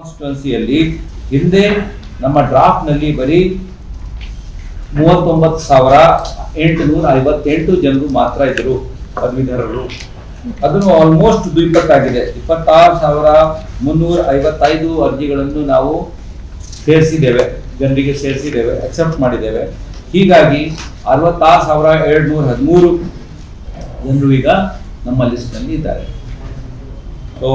ಕಾನ್ಸ್ಟಿಟ್ಯೂನ್ಸಿಯಲ್ಲಿ ಹಿಂದೆ ನಮ್ಮ ಡ್ರಾಫ್ಟ್ನಲ್ಲಿ ಬರೀ ಮೂವತ್ತೊಂಬತ್ತು ಸಾವಿರ ಎಂಟುನೂರ ಐವತ್ತೆಂಟು ಜನರು ಮಾತ್ರ ಇದ್ದರು ಪದವೀಧರರು. ಅದನ್ನು ಆಲ್ಮೋಸ್ಟ್ ದ್ವಿಪಟ್ಟಾಗಿದೆ. ಇಪ್ಪತ್ತಾರು ಸಾವಿರ ಮುನ್ನೂರ ಐವತ್ತೈದು ಅರ್ಜಿಗಳನ್ನು ನಾವು ಸೇರಿಸಿದ್ದೇವೆ, ಜನರಿಗೆ ಸೇರಿಸಿದ್ದೇವೆ ಅಕ್ಸೆಪ್ಟ್ ಮಾಡಿದ್ದೇವೆ. ಹೀಗಾಗಿ ಅರವತ್ತಾರು ಸಾವಿರ ಏಳ್ನೂರ ಹದಿಮೂರು ಜನರು ಈಗ ನಮ್ಮ ಲಿಸ್ಟ್ನಲ್ಲಿ ಇದ್ದಾರೆ. ಸೊ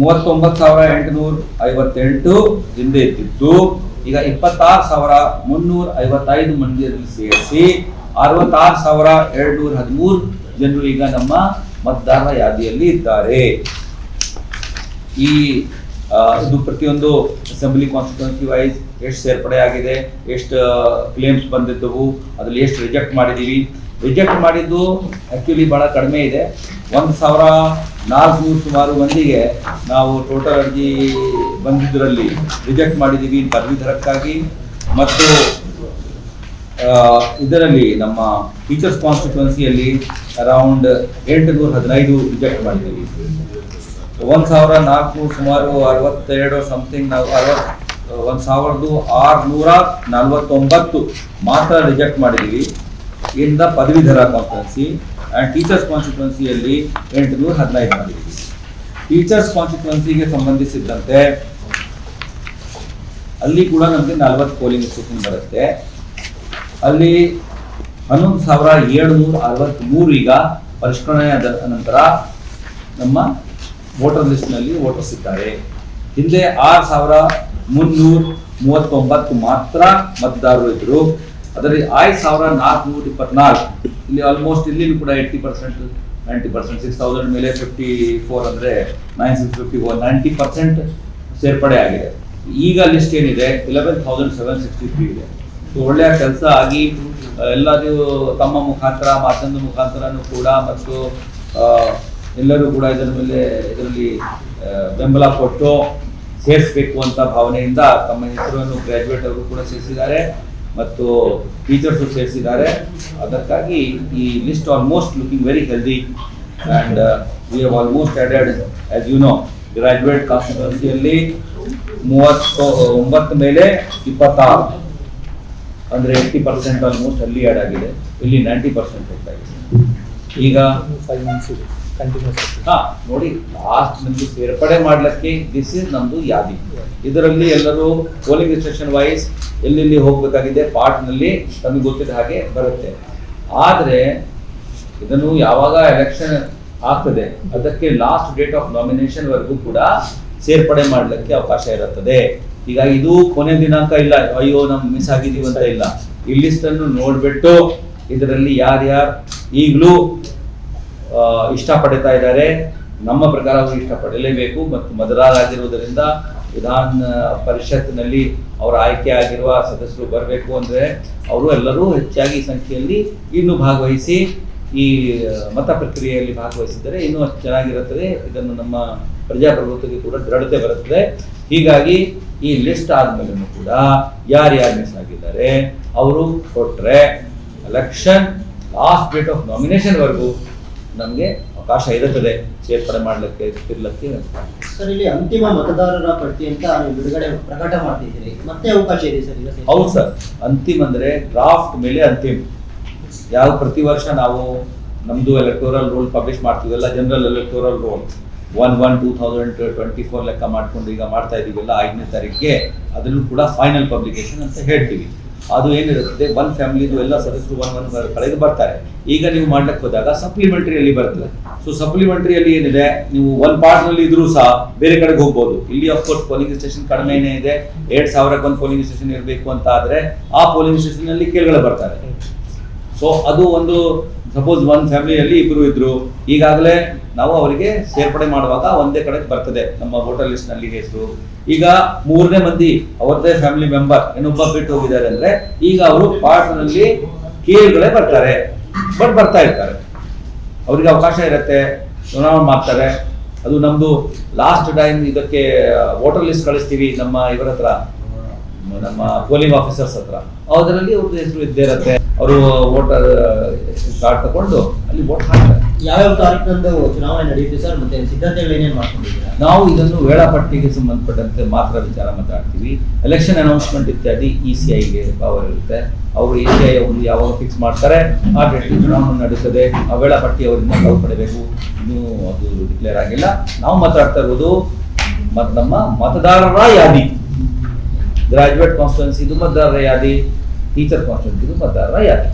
ಮೂವತ್ತೊಂಬತ್ತು ಸಾವಿರ ಎಂಟುನೂರ ಐವತ್ತೆಂಟು ಜಿಲ್ಲೆ ಇದ್ದಿದ್ದು, ಈಗ ಇಪ್ಪತ್ತಾರು ಸಾವಿರ ಮುನ್ನೂರ ಐವತ್ತೈದು ಮಂದಿಯಲ್ಲಿ ಸೇರಿಸಿ ಅರವತ್ತಾರು ಸಾವಿರ ಏಳ್ನೂರ ಹದಿಮೂರು ಜನರು ಈಗ ನಮ್ಮ ಮತದಾರರ ಯಾದಿಯಲ್ಲಿ ಇದ್ದಾರೆ. ಈ ಇದು ಪ್ರತಿಯೊಂದು ಅಸೆಂಬ್ಲಿ ಕಾನ್ಸ್ಟಿಟ್ಯೂನ್ಸಿ ವೈಸ್ ಎಷ್ಟು ಸೇರ್ಪಡೆ ಆಗಿದೆ ಎಷ್ಟು ಕ್ಲೇಮ್ಸ್ ಬಂದಿದ್ದವು, ಅದ್ರಲ್ಲಿ ಎಷ್ಟು ರಿಜೆಕ್ಟ್ ಮಾಡಿದ್ದೀವಿ ರಿಜೆಕ್ಟ್ ಮಾಡಿದ್ದು ಆ್ಯಕ್ಚುಲಿ ಭಾಳ ಕಡಿಮೆ ಇದೆ. ಒಂದು ಸಾವಿರ ನಾಲ್ಕುನೂರು ಸುಮಾರು ಮಂದಿಗೆ ನಾವು ಟೋಟಲ್ ಅರ್ಜಿ ಬಂದಿದ್ದರಲ್ಲಿ ರಿಜೆಕ್ಟ್ ಮಾಡಿದ್ದೀವಿ ಪದವೀಧರಕ್ಕಾಗಿ ಮತ್ತು ಇದರಲ್ಲಿ ನಮ್ಮ ಟೀಚರ್ಸ್ ಕಾನ್ಸ್ಟಿಟ್ಯೂನ್ಸಿಯಲ್ಲಿ ಅರೌಂಡ್ ಎಂಟುನೂರ ಹದಿನೈದು ರಿಜೆಕ್ಟ್ ಮಾಡಿದ್ದೀವಿ. ಒಂದು ಸಾವಿರ ನಾಲ್ಕುನೂರು ಸುಮಾರು ಅರವತ್ತೆರಡು ಸಮಥಿಂಗ್ ನಾವು ಅರವತ್, ಒಂದು ಸಾವಿರದ ಆರುನೂರ ನಲವತ್ತೊಂಬತ್ತು ಮಾತ್ರ ರಿಜೆಕ್ಟ್ ಮಾಡಿದ್ದೀವಿ. ಇಂದ ಪದವೀಧರ ಕಾನ್ಸ್ಟಿಟ್ಯೂನ್ಸಿ ಆ್ಯಂಡ್ ಟೀಚರ್ಸ್ ಕಾನ್ಸ್ಟಿಟ್ಯೂನ್ಸಿಯಲ್ಲಿ ಎಂಟುನೂರ ಹದಿನೈದು ಮಾಡಿದ್ದೀವಿ ಟೀಚರ್ಸ್ ಕಾನ್ಸ್ಟಿಟ್ಯೂನ್ಸಿಗೆ ಸಂಬಂಧಿಸಿದಂತೆ ಅಲ್ಲಿ ಕೂಡ ನಮಗೆ ನಲವತ್ತು ಪೋಲಿಂಗ್ ಸ್ಟೇಷನ್ ಬರುತ್ತೆ. ಅಲ್ಲಿ ಹನ್ನೊಂದು ಸಾವಿರ ಏಳುನೂರ ಅರವತ್ತ್ಮೂರು ಈಗ ಪರಿಷ್ಕರಣೆ ಆದ ನಂತರ ನಮ್ಮ ವೋಟರ್ ಲಿಸ್ಟ್ನಲ್ಲಿ ವೋಟರ್ಸ್ ಇದ್ದಾರೆ. ಹಿಂದೆ ಆರು ಸಾವಿರ ಮುನ್ನೂರ ಮೂವತ್ತೊಂಬತ್ತು ಮಾತ್ರ ಮತದಾರರು ಇದ್ರು. ಅದರಲ್ಲಿ ಐದು ಸಾವಿರ ನಾಲ್ಕುನೂರ ಇಪ್ಪತ್ನಾಲ್ಕು. ಇಲ್ಲಿ ಆಲ್ಮೋಸ್ಟ್ ಇಲ್ಲಿ ಕೂಡ eighty percent ninety percent six thousand ಮೇಲೆ ಫಿಫ್ಟಿ ಫೋರ್ ಅಂದರೆ nine six fifty four ninety percent ಸೇರ್ಪಡೆ ಆಗಿದೆ. ಈಗ ಲಿಸ್ಟ್ ಏನಿದೆ? Eleven thousand seven sixty three ಇದೆ ಸೊ ಒಳ್ಳೆಯ ಕೆಲಸ ಆಗಿ ಎಲ್ಲರೂ ತಮ್ಮ ಮುಖಾಂತರ ಮಾತಂದ ಮುಖಾಂತರನೂ ಕೂಡ ಮತ್ತು ಎಲ್ಲರೂ ಕೂಡ ಇದರ ಮೇಲೆ, ಇದರಲ್ಲಿ ಬೆಂಬಲ ಕೊಟ್ಟು ಸೇರಿಸಬೇಕು ಅಂತ ಭಾವನೆಯಿಂದ ತಮ್ಮ ಹೆಸರನ್ನು ಗ್ರ್ಯಾಜುಯೇಟ್ ಅವರು ಕೂಡ ಸೇರಿಸಿದ್ದಾರೆ. ಮತ್ತು ಟೀಚರ್ಸು ಸೇರಿಸಿದ್ದಾರೆ. ಅದಕ್ಕಾಗಿ ಈ list almost looking very healthy and we have almost added as you know graduate ಕಾನ್ಸ್ಟಿಟ್ಯೂನ್ಸಿಯಲ್ಲಿ ಮೂವತ್ತು ಒಂಬತ್ತು ಮೇಲೆ ಇಪ್ಪತ್ತಾರು. ಅಂದರೆ ಏಯ್ಟಿ ಪರ್ಸೆಂಟ್ ಆಲ್ಮೋಸ್ಟ್ ಅಲ್ಲಿ ಆ್ಯಡ್ ಆಗಿದೆ. ಇಲ್ಲಿ ನೈಂಟಿ ಪರ್ಸೆಂಟ್ ಇದೆ. ಈಗ ಫೈವ್ ಮಂತ್ಸ್ ಇದೆ. ಕಂಟಿನ್ಯೂಸ್ ಹಾ, ನೋಡಿ ಲಾಸ್ಟ್ ನಮ್ದು ಸೇರ್ಪಡೆ ಮಾಡ್ಲಿಕ್ಕೆ ದಿಸ್ ಇಸ್ ನಮ್ದು ಯಾದಿ. ಇದರಲ್ಲಿ ಎಲ್ಲರೂ ಪೋಲಿಂಗ್ ಸ್ಟೇಷನ್ ವೈಸ್ ಎಲ್ಲೆಲ್ಲಿ ಹೋಗ್ಬೇಕಾಗಿದೆ ಪಾರ್ಟ್ನಲ್ಲಿ ತಮಗೆ ಗೊತ್ತಿದ್ದ ಹಾಗೆ ಬರುತ್ತೆ. ಆದ್ರೆ, ಇದನ್ನು ಯಾವಾಗ ಎಲೆಕ್ಷನ್ ಆಗ್ತದೆ, ಅದಕ್ಕೆ ಲಾಸ್ಟ್ ಡೇಟ್ ಆಫ್ ನಾಮಿನೇಷನ್ ವರೆಗೂ ಕೂಡ ಸೇರ್ಪಡೆ ಮಾಡ್ಲಿಕ್ಕೆ ಅವಕಾಶ ಇರುತ್ತದೆ. ಈಗ ಇದು ಕೊನೆ ದಿನಾಂಕ ಇಲ್ಲ, ಅಯ್ಯೋ, ನಮ್ ಮಿಸ್ ಆಗಿದೀವಿ ಅಂತ ಇಲ್ಲ. ಈ ಲಿಸ್ಟ್ ಅನ್ನು ನೋಡ್ಬಿಟ್ಟು, ಇದರಲ್ಲಿ ಯಾರ್ಯಾರು ಈಗಲೂ ಇಷ್ಟಪಡ್ತಾ ಇದ್ದಾರೆ. ನಮ್ಮ ಪ್ರಕಾರ ಅವರು ಇಷ್ಟಪಡಲೇಬೇಕು ಮತ್ತು ಮದರಾಗಿರುವುದರಿಂದ ವಿಧಾನ ಪರಿಷತ್ನಲ್ಲಿ ಅವರ ಆಯ್ಕೆ ಆಗಿರುವ ಸದಸ್ಯರು ಬರಬೇಕು ಅಂದರೆ ಅವರು ಎಲ್ಲರೂ ಹೆಚ್ಚಾಗಿ ಸಂಖ್ಯೆಯಲ್ಲಿ ಇನ್ನೂ ಭಾಗವಹಿಸಿ ಈ ಮತ ಪ್ರಕ್ರಿಯೆಯಲ್ಲಿ ಭಾಗವಹಿಸಿದರೆ ಇನ್ನೂ ಚೆನ್ನಾಗಿರುತ್ತದೆ. ಇದನ್ನು ನಮ್ಮ ಪ್ರಜಾಪ್ರಭುತ್ವಕ್ಕೆ ಕೂಡ ದೃಢತೆ ಬರುತ್ತದೆ. ಹೀಗಾಗಿ ಈ ಲಿಸ್ಟ್ ಆದಮೇಲೂ ಕೂಡ ಯಾರ್ಯಾರು ಮಿಸ್ ಆಗಿದ್ದಾರೆ, ಅವರು ಕೊಟ್ಟರೆ election last date of nomination ವರೆಗೂ ನಮಗೆ ಅವಕಾಶ ಇರುತ್ತದೆ ಸೇರ್ಪಡೆ ಮಾಡಲಿಕ್ಕೆ ಇರ್ಲಿಕ್ಕೆ. ಸರ್ ಇಲ್ಲಿ ಅಂತಿಮ ಮತದಾರರ ಪಟ್ಟಿ ಅಂತ ನೀವು ಬಿಡುಗಡೆ ಪ್ರಕಟ ಮಾಡ್ತಿದ್ದೀರಿ. ಮತ್ತೆ ಅವಕಾಶ ಇದೆ ಸರ್ ಈಗ ಹೌದು ಸರ್. ಅಂತಿಮ ಅಂದರೆ ಡ್ರಾಫ್ಟ್ ಮೇಲೆ ಅಂತಿಮ. ಯಾವ ಪ್ರತಿ ವರ್ಷ ನಾವು ನಮ್ಮದು ಎಲೆಕ್ಟೋರಲ್ ರೋಲ್ ಪಬ್ಲಿಷ್ ಮಾಡ್ತೀವಲ್ಲ general electoral roll one one two thousand twenty four ಲೆಕ್ಕ ಮಾಡ್ಕೊಂಡು ಈಗ ಮಾಡ್ತಾ ಇದೀವಲ್ಲ ಐದನೇ ತಾರೀಕಿಗೆ ಅದನ್ನು ಕೂಡ ಫೈನಲ್ ಪಬ್ಲಿಕೇಶನ್ ಅಂತ ಹೇಳ್ತೀವಿ. ಅದು ಏನಿರುತ್ತೆ ಒನ್ ಫ್ಯಾಮಿಲಿದು ಎಲ್ಲ ಸದಸ್ಯರು ಒನ್ ಒನ್ ಕಳೆದು ಬರ್ತಾರೆ. ಈಗ ನೀವು ಮಾಡ್ಲಿಕ್ಕೆ ಹೋದಾಗ ಸಪ್ಲಿಮೆಂಟರಿಯಲ್ಲಿ ಬರ್ತದೆ. ಸೊ ಸಪ್ಲಿಮೆಂಟ್ರಿಯಲ್ಲಿ ಏನಿದೆ? ನೀವು ಒನ್ ಪಾರ್ಟ್ನಲ್ಲಿ ಇದ್ರೂ ಸಹ ಬೇರೆ ಕಡೆಗೆ ಹೋಗ್ಬೋದು. ಇಲ್ಲಿ ಅಫ್ಕೋರ್ಸ್ ಪೋಲಿಂಗ್ ಸ್ಟೇಷನ್ ಕಡಿಮೆನೇ ಇದೆ. ಎರಡ್ ಸಾವಿರಕ್ಕೆ ಒಂದು ಪೋಲಿಂಗ್ ಸ್ಟೇಷನ್ ಇರಬೇಕು ಅಂತ ಆದರೆ ಆ ಪೋಲಿಂಗ್ ಸ್ಟೇಷನ್ ಅಲ್ಲಿ ಕೆಳಗಡೆ ಬರ್ತಾರೆ. ಸೊ ಅದು ಒಂದು ಸಪೋಸ್ ಒಂದು ಫ್ಯಾಮಿಲಿಯಲ್ಲಿ ಇಬ್ಬರು ಇದ್ರು, ಈಗಾಗಲೇ ನಾವು ಅವರಿಗೆ ಸೇರ್ಪಡೆ ಮಾಡುವಾಗ ಒಂದೇ ಕಡೆ ಬರ್ತದೆ ನಮ್ಮ ವೋಟರ್ ಲಿಸ್ಟ್ನಲ್ಲಿ ಹೆಸರು ಈಗ ಮೂರನೇ ಮಂದಿ, ಅವರದೇ ಫ್ಯಾಮಿಲಿ ಮೆಂಬರ್ ಏನೊಬ್ಬ ಬಿಟ್ಟು ಹೋಗಿದ್ದಾರೆ ಅಂದ್ರೆ ಈಗ ಅವರು ಪಾರ್ಟ್ನಲ್ಲಿ ಕೀಳ್ಗಳೇ ಬರ್ತಾರೆ. ಬಟ್ ಬರ್ತಾ ಇರ್ತಾರೆ. ಅವರಿಗೆ ಅವಕಾಶ ಇರುತ್ತೆ, ಚುನಾವಣೆ ಮಾಡ್ತಾರೆ. ಅದು ನಮ್ದು ಲಾಸ್ಟ್ ಟೈಮ್ ಇದಕ್ಕೆ ವೋಟರ್ ಲಿಸ್ಟ್ ಕಳಿಸ್ತೀವಿ ನಮ್ಮ ಇವರ ಹತ್ರ ನಮ್ಮ ಪೋಲಿಂಗ್ ಆಫೀಸರ್ಸ್ ಹತ್ರ. ಅದರಲ್ಲಿ ಅವ್ರದ್ದು ಹೆಸರು ಇದ್ದೇ ಇರುತ್ತೆ. ಅವರು ವೋಟರ್ ಕಾರ್ಡ್ ತಗೊಂಡು ಅಲ್ಲಿ ವೋಟ್ ಹಾಕ್ತಾರೆ. ಯಾವ್ಯಾವ ತಾರೀಕಿನಂದು ಚುನಾವಣೆ ನಡೆಯುತ್ತೆ ಸರ್? ಮತ್ತೆ ಸಿದ್ಧತೆಗಳು ಏನೇನು ಮಾಡ್ಕೊಂಡಿದ್ದೀರಾ? ನಾವು ಇದನ್ನು ವೇಳಾಪಟ್ಟಿಗೆ ಸಂಬಂಧಪಟ್ಟಂತೆ ಮಾತ್ರ ವಿಚಾರ ಮಾತಾಡ್ತೀವಿ. ಎಲೆಕ್ಷನ್ ಅನೌನ್ಸ್ಮೆಂಟ್ ಇತ್ಯಾದಿ ಇ ಸಿ ಐಗೆ ಪವರ್ ಇರುತ್ತೆ. ಅವರು ಇ ಸಿ ಐ ಅವರು ಯಾವಾಗ ಫಿಕ್ಸ್ ಮಾಡ್ತಾರೆ ಆ ಡೇಟ್ ಚುನಾವಣೆ ನಡೆಸದೆ ಆ ವೇಳಾಪಟ್ಟಿ ಅವರಿಂದ ನಾವು ಪಡೆಯಬೇಕು ಇನ್ನೂ ಅದು ಡಿಕ್ಲೇರ್ ಆಗಿಲ್ಲ. ನಾವು ಮಾತಾಡ್ತಾ ಇರೋದು ಮತ್ತು ನಮ್ಮ ಮತದಾರರ ಯಾದಿ. ಗ್ರಾಜ್ಯುಯೇಟ್ ಕಾನ್ಸ್ಟಿಟ್ಯೂನ್ಸಿ ಇದು ಮತದಾರರ ಯಾದಿ. ಟೀಚರ್ ಕಾನ್ಸ್ಟಿಟ್ಯೂನ್ಸಿಗೂ ಮತದಾರರಾಗಿ ಹಾಕಿ